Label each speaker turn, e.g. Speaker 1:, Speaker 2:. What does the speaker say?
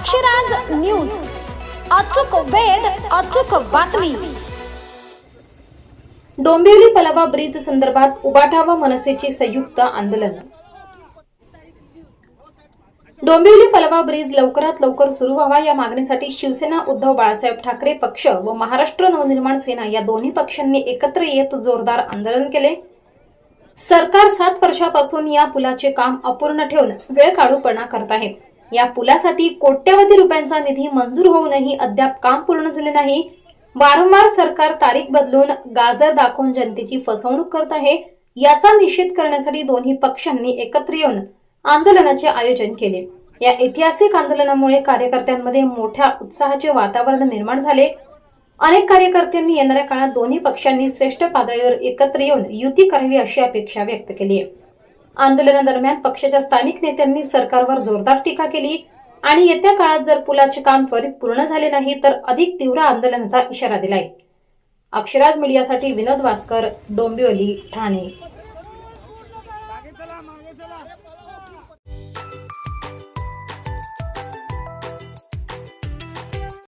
Speaker 1: Akshraj news. अचूक वेध अचूक बातमी.
Speaker 2: डोंबिवली पलावा ब्रिज संदर्भात उबाठा व मनसेचे संयुक्त आंदोलन. डोंबिवली पलावा ब्रिज लवकरात लवकर सुरू व्हावा या मागणीसाठी शिवसेना उद्धव बाळासाहेब ठाकरे पक्ष व महाराष्ट्र नवनिर्माण सेना या दोन्ही पक्षांनी एकत्र येत जोरदार आंदोलन केले. सरकार सात वर्षापासून या पुलाचे काम अपूर्ण ठेवून वेळ काढूपणा करत आहे. या पुलासाठी कोट्यवधी रुपयांचा निधी मंजूर होऊनही अद्याप काम पूर्ण झाले नाही. वारंवार सरकार तारीख बदलून गाजर दाखवून जनतेची फसवणूक करत आहे. याचा निषेध करण्यासाठी दोन्ही पक्षांनी एकत्र येऊन आंदोलनाचे आयोजन केले. या ऐतिहासिक आंदोलनामुळे कार्यकर्त्यांमध्ये मोठ्या उत्साहाचे वातावरण निर्माण झाले. अनेक कार्यकर्त्यांनी येणाऱ्या काळात दोन्ही पक्षांनी श्रेष्ठ पातळीवर एकत्र येऊन युती करावी अशी अपेक्षा व्यक्त केली आहे. आंदोलनादरम्यान पक्षाच्या स्थानिक नेत्यांनी सरकारवर जोरदार टीका केली. आणि येत्या काळात जर पुलाचे काम त्वरित पूर्ण झाले नाही तर अधिक तीव्र आंदोलनाचा इशारा दिलाय. अक्षराज मीडियासाठी विनोद वास्कर डोंबिवली ठाणे.